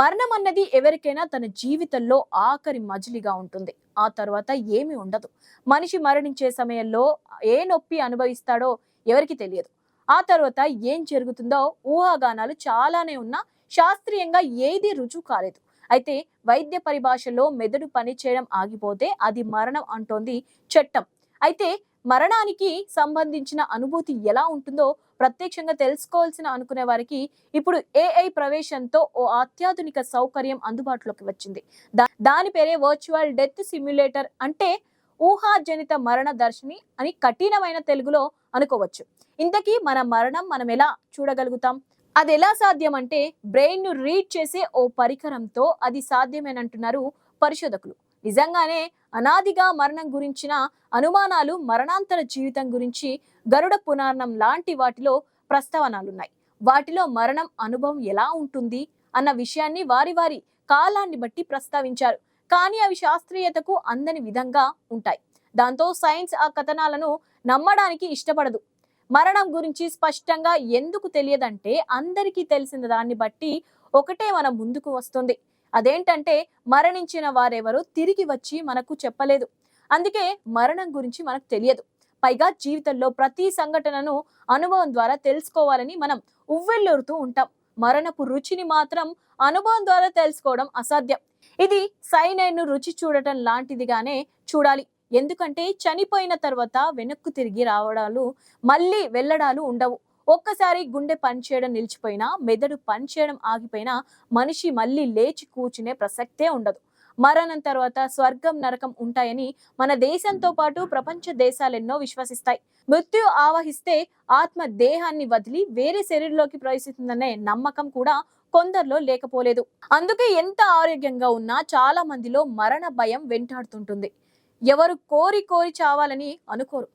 మరణం అన్నది ఎవరికైనా తన జీవితంలో ఆఖరి మజిలిగా ఉంటుంది. ఆ తర్వాత ఏమీ ఉండదు. మనిషి మరణించే సమయంలో ఏ నొప్పి అనుభవిస్తాడో ఎవరికి తెలియదు. ఆ తర్వాత ఏం జరుగుతుందో ఊహాగానాలు చాలానే ఉన్నా శాస్త్రీయంగా ఏది రుజువు కాలేదు. అయితే వైద్య పరిభాషలో మెదడు పనిచేయడం ఆగిపోతే అది మరణం అంటోంది చట్టం. అయితే మరణానికి సంబంధించిన అనుభూతి ఎలా ఉంటుందో ప్రత్యక్షంగా తెలుసుకోవాల్సిన అనుకునే వారికి ఇప్పుడు ఏఐ ప్రవేశంతో ఓ అత్యాధునిక సౌకర్యం అందుబాటులోకి వచ్చింది. దా- దాని పేరే వర్చువల్ డెత్ సిమ్యులేటర్ అంటే ఊహాజనిత మరణ దర్శిని అని కఠినమైన తెలుగులో అనుకోవచ్చు. ఇంతకీ మన మరణం మనం ఎలా చూడగలుగుతాం? అది ఎలా సాధ్యం అంటే బ్రెయిన్ను రీడ్ చేసే ఓ పరికరంతో అది సాధ్యమేనంటున్నారు పరిశోధకులు. నిజంగానే అనాదిగా మరణం గురించిన అనుమానాలు మరణాంతర జీవితం గురించి గరుడ పురాణం లాంటి వాటిలో ప్రస్తావనలున్నాయి. వాటిలో మరణం అనుభవం ఎలా ఉంటుంది అన్న విషయాన్ని వారి వారి కాలాన్ని బట్టి ప్రస్తావించారు. కానీ అవి శాస్త్రీయతకు అందని విధంగా ఉంటాయి. దాంతో సైన్స్ ఆ కథనాలను నమ్మడానికి ఇష్టపడదు. మరణం గురించి స్పష్టంగా ఎందుకు తెలియదంటే అందరికీ తెలిసిన దాన్ని బట్టి ఒకటే మన ముందుకు వస్తుంది. అదేంటంటే మరణించిన వారెవరో తిరిగి వచ్చి మనకు చెప్పలేదు. అందుకే మరణం గురించి మనకు తెలియదు. పైగా జీవితంలో ప్రతి సంఘటనను అనుభవం ద్వారా తెలుసుకోవాలని మనం ఉవ్వెల్లూరుతూ ఉంటాం. మరణపు రుచిని మాత్రం అనుభవం ద్వారా తెలుసుకోవడం అసాధ్యం. ఇది సైనైన్ రుచి చూడటం లాంటిదిగానే చూడాలి. ఎందుకంటే చనిపోయిన తర్వాత వెనక్కు తిరిగి రావడాలు మళ్ళీ వెళ్ళడాలు ఉండవు. ఒక్కసారి గుండె పనిచేయడం నిలిచిపోయినా మెదడు పనిచేయడం ఆగిపోయినా మనిషి మళ్ళీ లేచి కూర్చునే ప్రసక్తే ఉండదు. మరణం తర్వాత స్వర్గం నరకం ఉంటాయని మన దేశంతో పాటు ప్రపంచ దేశాలెన్నో విశ్వసిస్తాయి. మృత్యు ఆవహిస్తే ఆత్మ దేహాన్ని వదిలి వేరే శరీరంలోకి ప్రవేశిస్తుందనే నమ్మకం కూడా కొందరిలో లేకపోలేదు. అందుకే ఎంత ఆరోగ్యంగా ఉన్నా చాలా మందిలో మరణ భయం వెంటాడుతుంటుంది. ఎవరు కోరి కోరి చావాలని అనుకోరు.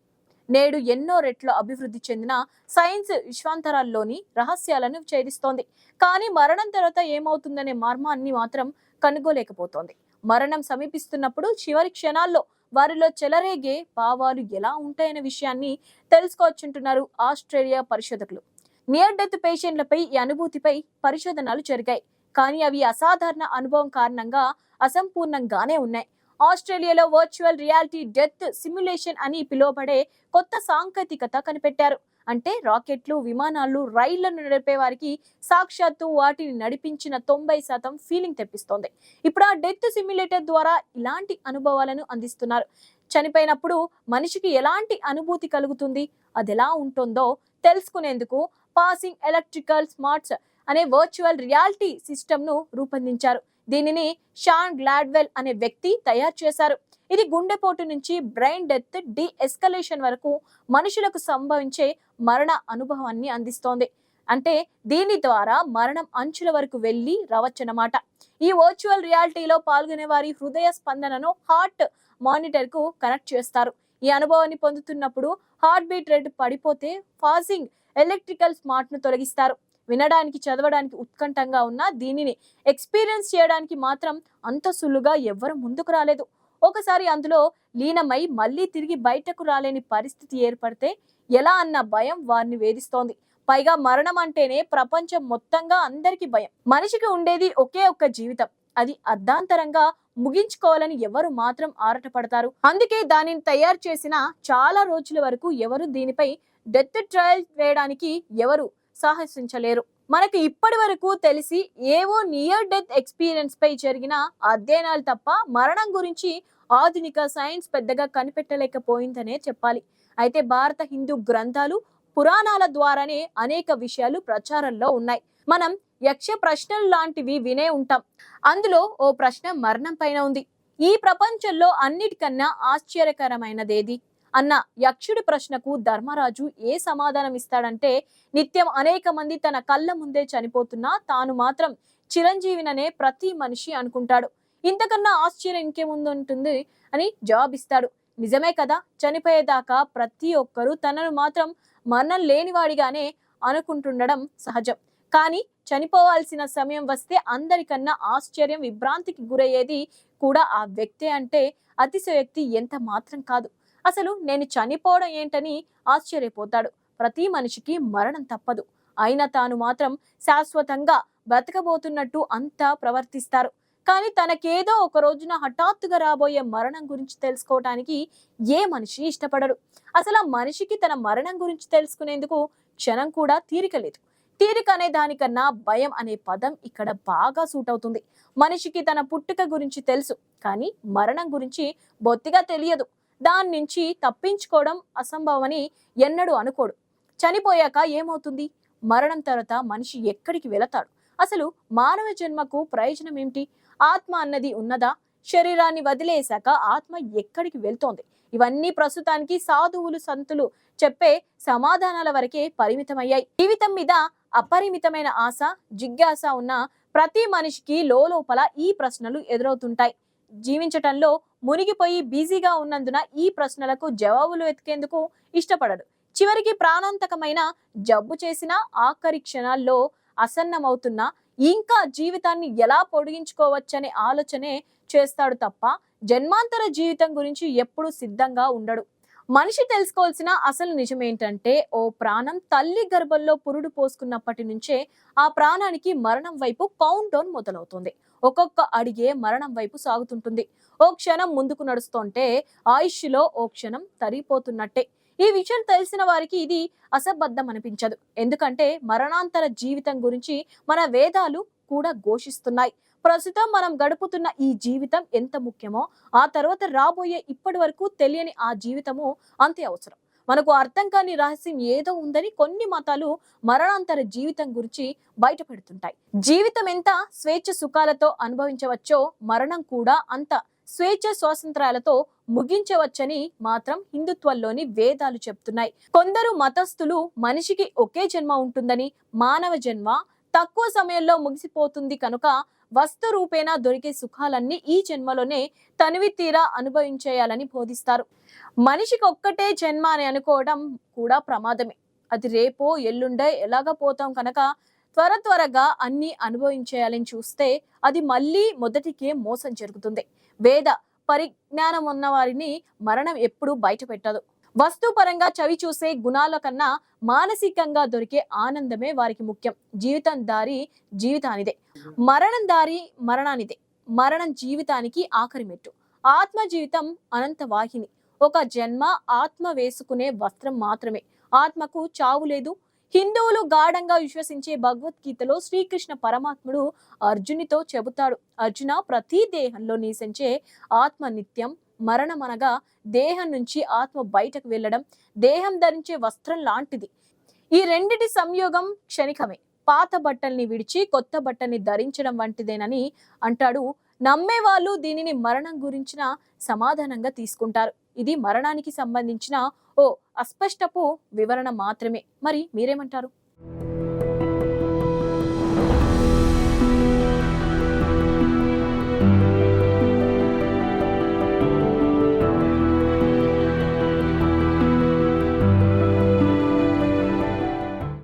నేడు ఎన్నో రెట్లు అభివృద్ధి చెందిన సైన్స్ విశ్వాంతరాల్లోని రహస్యాలను ఛేదిస్తోంది. కానీ మరణం తర్వాత ఏమవుతుందనే మర్మాన్ని మాత్రం కనుగోలేకపోతోంది. మరణం సమీపిస్తున్నప్పుడు చివరి క్షణాల్లో వారిలో చెలరేగే భావాలు ఎలా ఉంటాయనే విషయాన్ని తెలుసుకోవచ్చుంటున్నారు ఆస్ట్రేలియా పరిశోధకులు. నియర్ డెత్ పేషెంట్లపై ఈ అనుభూతిపై పరిశోధనలు జరిగాయి. కానీ అవి అసాధారణ అనుభవం కారణంగా అసంపూర్ణంగానే ఉన్నాయి. ఆస్ట్రేలియాలో వర్చువల్ రియాలిటీ డెత్ సిమ్యులేషన్ అని పిలువబడే కొత్త సాంకేతికత కనిపెట్టారు. అంటే రాకెట్లు విమానాలు రైళ్ళను నడిపే వారికి సాక్షాత్తు వాటిని నడిపించిన తొంభై శాతం ఫీలింగ్ తెప్పిస్తోంది. ఇప్పుడు ఆ డెత్ సిమ్యులేటర్ ద్వారా ఇలాంటి అనుభవాలను అందిస్తున్నారు. చనిపోయినప్పుడు మనిషికి ఎలాంటి అనుభూతి కలుగుతుంది? అది ఎలా ఉంటుందో తెలుసుకునేందుకు పాసింగ్ ఎలక్ట్రికల్ స్మార్ట్స్ అనే వర్చువల్ రియాలిటీ సిస్టమ్ను రూపొందించారు. దీనిని షాన్ గ్లాడ్వెల్ అనే వ్యక్తి తయారు చేశారు. ఇది గుండెపోటు నుంచి బ్రెయిన్ డెత్ డి ఎస్కలేషన్ వరకు మనుషులకు సంభవించే మరణ అనుభవాన్ని అందిస్తోంది. అంటే దీని ద్వారా మరణం అంచుల వరకు వెళ్ళి రావచ్చనమాట ఈ వర్చువల్ రియాలిటీలో పాల్గొనే వారి హృదయ స్పందనను హార్ట్ మానిటర్కు కనెక్ట్ చేస్తారు. ఈ అనుభవాన్ని పొందుతున్నప్పుడు హార్ట్ బీట్ రేట్ పడిపోతే ఫాజింగ్ ఎలక్ట్రికల్ స్మార్ట్ను తొలగిస్తారు. వినడానికి చదవడానికి ఉత్కంఠంగా ఉన్న దీనిని ఎక్స్పీరియన్స్ చేయడానికి మాత్రం అంత సులువుగా ఎవ్వరు ముందుకు రాలేదు. ఒకసారి అందులో లీనమై మళ్ళీ తిరిగి బయటకు రాలేని పరిస్థితి ఏర్పడితే ఎలా అన్న భయం వారిని వేధిస్తోంది. పైగా మరణం అంటేనే ప్రపంచం మొత్తంగా అందరికీ భయం. మనిషికి ఉండేది ఒకే ఒక్క జీవితం. అది అర్ధాంతరంగా ముగించుకోవాలని ఎవరు మాత్రం ఆరటపడతారు. అందుకే దానిని తయారు చేసిన చాలా రోజుల వరకు ఎవరు దీనిపై డెత్ ట్రయల్ వేయడానికి ఎవరు సాహసించలేరు. మనకు ఇప్పటి వరకు తెలిసి ఏవో నియర్ డెత్ ఎక్స్పీరియన్స్ పై జరిగిన అధ్యయనాలు తప్ప మరణం గురించి ఆధునిక సైన్స్ పెద్దగా కనిపెట్టలేకపోయిందనే చెప్పాలి. అయితే భారత హిందూ గ్రంథాలు పురాణాల ద్వారానే అనేక విషయాలు ప్రచారంలో ఉన్నాయి. మనం యక్ష ప్రశ్నలు లాంటివి వినే ఉంటాం. అందులో ఓ ప్రశ్న మరణం పైన ఉంది. ఈ ప్రపంచంలో అన్నిటికన్నా ఆశ్చర్యకరమైనదేది? అన్న యక్షుడి ప్రశ్నకు ధర్మరాజు ఏ సమాధానం ఇస్తాడంటే నిత్యం అనేక మంది తన కళ్ళ ముందే చనిపోతున్నా తాను మాత్రం చిరంజీవిననే ప్రతి మనిషి అనుకుంటాడు. ఇంతకన్నా ఆశ్చర్యం ఇంకేముందుంటుంది అని జవాబిస్తాడు. నిజమే కదా చనిపోయేదాకా ప్రతి ఒక్కరూ తనను మాత్రం మరణం లేనివాడిగానే అనుకుంటుండడం సహజం. కానీ చనిపోవాల్సిన సమయం వస్తే అందరికన్నా ఆశ్చర్యం విభ్రాంతికి గురయ్యేది కూడా ఆ వ్యక్తే అంటే అతిశయోక్తి ఎంత మాత్రం కాదు. అసలు నేను చనిపోవడం ఏంటని ఆశ్చర్యపోతాడు. ప్రతి మనిషికి మరణం తప్పదు. అయినా తాను మాత్రం శాశ్వతంగా బ్రతకబోతున్నట్టు అంతా ప్రవర్తిస్తారు. కానీ తనకేదో ఒక రోజున హఠాత్తుగా రాబోయే మరణం గురించి తెలుసుకోవటానికి ఏ మనిషి ఇష్టపడడు. అసలు ఆ మనిషికి తన మరణం గురించి తెలుసుకునేందుకు క్షణం కూడా తీరిక లేదు. తీరిక అనే దానికన్నా భయం అనే పదం ఇక్కడ బాగా సూట్ అవుతుంది. మనిషికి తన పుట్టుక గురించి తెలుసు కానీ మరణం గురించి బొత్తిగా తెలియదు. దాని నుంచి తప్పించుకోవడం అసంభవమని ఎన్నడూ అనుకోడు. చనిపోయాక ఏమవుతుంది? మరణం తర్వాత మనిషి ఎక్కడికి వెళతాడు? అసలు మానవ జన్మకు ప్రయోజనం ఏమిటి? ఆత్మ అన్నది ఉన్నదా? శరీరాన్ని వదిలేశాక ఆత్మ ఎక్కడికి వెళ్తోంది? ఇవన్నీ ప్రస్తుతానికి సాధువులు సంతులు చెప్పే సమాధానాల వరకే పరిమితమయ్యాయి. జీవితం మీద అపరిమితమైన ఆశ జిజ్ఞాస ఉన్న ప్రతి మనిషికి లోపల ఈ ప్రశ్నలు ఎదురవుతుంటాయి. జీవించటంలో మునిగిపోయి బిజీగా ఉన్నందున ఈ ప్రశ్నలకు జవాబులు వెతికేందుకు ఇష్టపడడు చివరికి ప్రాణాంతకమైన జబ్బు చేసిన ఆఖరి క్షణాల్లో అసన్నమవుతున్న ఇంకా జీవితాన్ని ఎలా పొడిగించుకోవచ్చనే ఆలోచనే చేస్తాడు తప్ప జన్మాంతర జీవితం గురించి ఎప్పుడూ సిద్ధంగా ఉండడు. మనిషి తెలుసుకోవాల్సిన అసలు నిజమేంటంటే ఓ ప్రాణం తల్లి గర్భంలో పురుడు పోసుకున్నప్పటి నుంచే ఆ ప్రాణానికి మరణం వైపు కౌంట్ డౌన్ మొదలవుతుంది. ఒక్కొక్క అడిగే మరణం వైపు సాగుతుంటుంది. ఓ క్షణం ముందుకు నడుస్తుంటే ఆయుష్లో ఓ క్షణం తరిగిపోతున్నట్టే. ఈ విషయం తెలిసిన వారికి ఇది అసబద్ధం అనిపించదు ఎందుకంటే మరణాంతర జీవితం గురించి మన వేదాలు కూడా ఘోషిస్తున్నాయి. ప్రస్తుతం మనం గడుపుతున్న ఈ జీవితం ఎంత ముఖ్యమో ఆ తర్వాత రాబోయే ఇప్పటి వరకు తెలియని ఆ జీవితము అంతే అవసరం. మనకు అర్థం కాని రహస్యం ఏదో ఉందని కొన్ని మతాలు మరణాంతర జీవితం గురించి బయటపెడుతుంటాయి. జీవితం ఎంత స్వేచ్ఛ సుఖాలతో అనుభవించవచ్చో మరణం కూడా అంత స్వేచ్ఛ స్వాతంత్రాలతో ముగించవచ్చని మాత్రం హిందుత్వంలోని వేదాలు చెప్తున్నాయి. కొందరు మతస్థులు మనిషికి ఒకే జన్మ ఉంటుందని మానవ జన్మ తక్కువ సమయంలో ముగిసిపోతుంది కనుక వస్తు రూపేణా దొరికే సుఖాలన్నీ ఈ జన్మలోనే తనివి తీరా అనుభవించేయాలని బోధిస్తారు. మనిషికి ఒక్కటే జన్మ అని అనుకోవడం కూడా ప్రమాదమే. అది రేపో ఎల్లుండే ఎలాగ పోతాం కనుక త్వర త్వరగా అన్ని అనుభవించేయాలని చూస్తే అది మళ్ళీ మొదటికే మోసం జరుగుతుంది. వేద పరిజ్ఞానం ఉన్న వారిని మరణం ఎప్పుడూ బయట పెట్టదు వస్తుపరంగా చవి చూసే గుణాల కన్నా మానసికంగా దొరికే ఆనందమే వారికి ముఖ్యం. జీవితం దారి జీవితానిదే. మరణం దారి మరణానిదే. మరణం జీవితానికి ఆఖరి మెట్టు. ఆత్మ జీవితం అనంత వాహిని. ఒక జన్మ ఆత్మ వేసుకునే వస్త్రం మాత్రమే. ఆత్మకు చావు లేదు. హిందువులు గాఢంగా విశ్వసించే భగవద్గీతలో శ్రీకృష్ణ పరమాత్ముడు అర్జునితో చెబుతాడు. అర్జున ప్రతి దేహంలో నివసించే ఆత్మ నిత్యం మరణం అనగా దేహం నుంచి ఆత్మ బయటకు వెళ్ళడం దేహం ధరించే వస్త్రం లాంటిది. ఈ రెండిటి సంయోగం క్షణికమే. పాత బట్టల్ని విడిచి కొత్త బట్టల్ని ధరించడం వంటిదేనని అంటాడు. నమ్మే వాళ్ళు దీనిని మరణం గురించిన సమాధానంగా తీసుకుంటారు. ఇది మరణానికి సంబంధించిన ఓ అస్పష్టపు వివరణ మాత్రమే. మరి మీరేమంటారు?